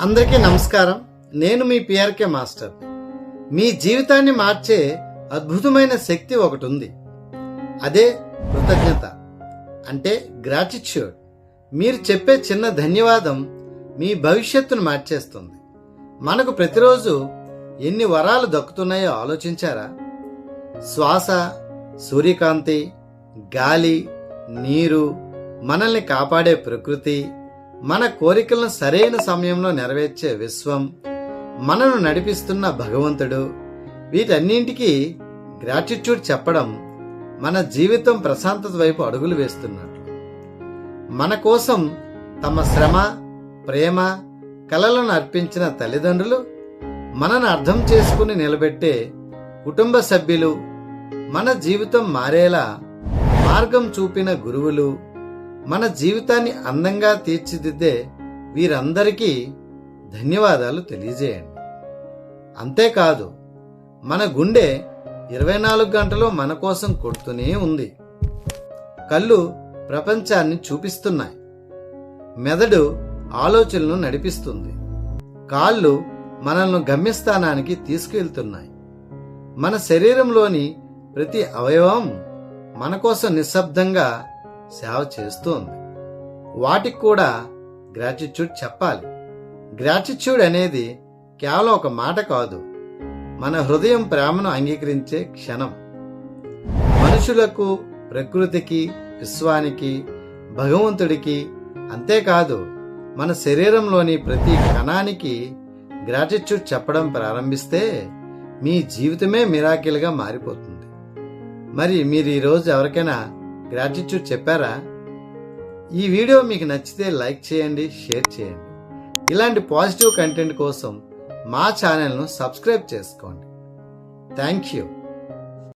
అందరికీ నమస్కారం. నేను మీ పిఆర్కే మాస్టర్. మీ జీవితాన్ని మార్చే అద్భుతమైన శక్తి ఒకటి ఉంది అదే కృతజ్ఞత. అంటే గ్రాటిట్యూడ్ మీరు చెప్పే చిన్న ధన్యవాదం మీ భవిష్యత్తును మార్చేస్తుంది. మనకు ప్రతిరోజు ఎన్ని వరాలు దక్కుతున్నాయో ఆలోచించారా? శ్వాస సూర్యకాంతి గాలి నీరు మనల్ని కాపాడే ప్రకృతి మన కోరికలను సరైన సమయంలో నెరవేర్చే విశ్వం మనను నడిపిస్తున్న భగవంతుడు వీటన్నింటికీ గ్రాటిట్యూడ్ చెప్పడం మన జీవితం ప్రశాంతత వైపు అడుగులు వేస్తున్నట్లు మన కోసం తమ శ్రమ ప్రేమ కలలను అర్పించిన తల్లిదండ్రులు మనను అర్థం చేసుకుని నిలబెట్టే కుటుంబ సభ్యులు మన జీవితం మారేలా మార్గం చూపిన గురువులు మన జీవితాన్ని అందంగా తీర్చిదిద్దే వీరందరికీ ధన్యవాదాలు తెలియజేయండి. అంతేకాదు మన గుండె ఇరవై నాలుగు గంటలు మన కోసం కొడుతూనే ఉంది. కళ్ళు ప్రపంచాన్ని చూపిస్తున్నాయి. మెదడు ఆలోచనలను నడిపిస్తుంది. కాళ్ళు మనల్ని గమ్యస్థానానికి తీసుకెళ్తున్నాయి. మన శరీరంలోని ప్రతి అవయవం మన కోసం నిశ్శబ్దంగా సేవ చేస్తోంది. వాటికి కూడా గ్రాటిట్యూడ్ చెప్పాలి. గ్రాటిట్యూడ్ అనేది కేవలం ఒక మాట కాదు. మన హృదయం ప్రేమను అంగీకరించే క్షణం. మనుషులకు ప్రకృతికి విశ్వానికి భగవంతుడికి అంతేకాదు మన శరీరంలోని ప్రతి కణానికి గ్రాటిట్యూడ్ చెప్పడం ప్రారంభిస్తే మీ జీవితమే మిరాకిల్గా మారిపోతుంది. మరి మీరు ఈరోజు ఎవరికైనా గ్రాటిట్యూడ్ చెప్పారా? ఈ వీడియో మీకు నచ్చితే లైక్ చేయండి షేర్ చేయండి. ఇలాంటి పాజిటివ్ కంటెంట్ కోసం మా ఛానల్ను సబ్స్క్రైబ్ చేసుకోండి. Thank you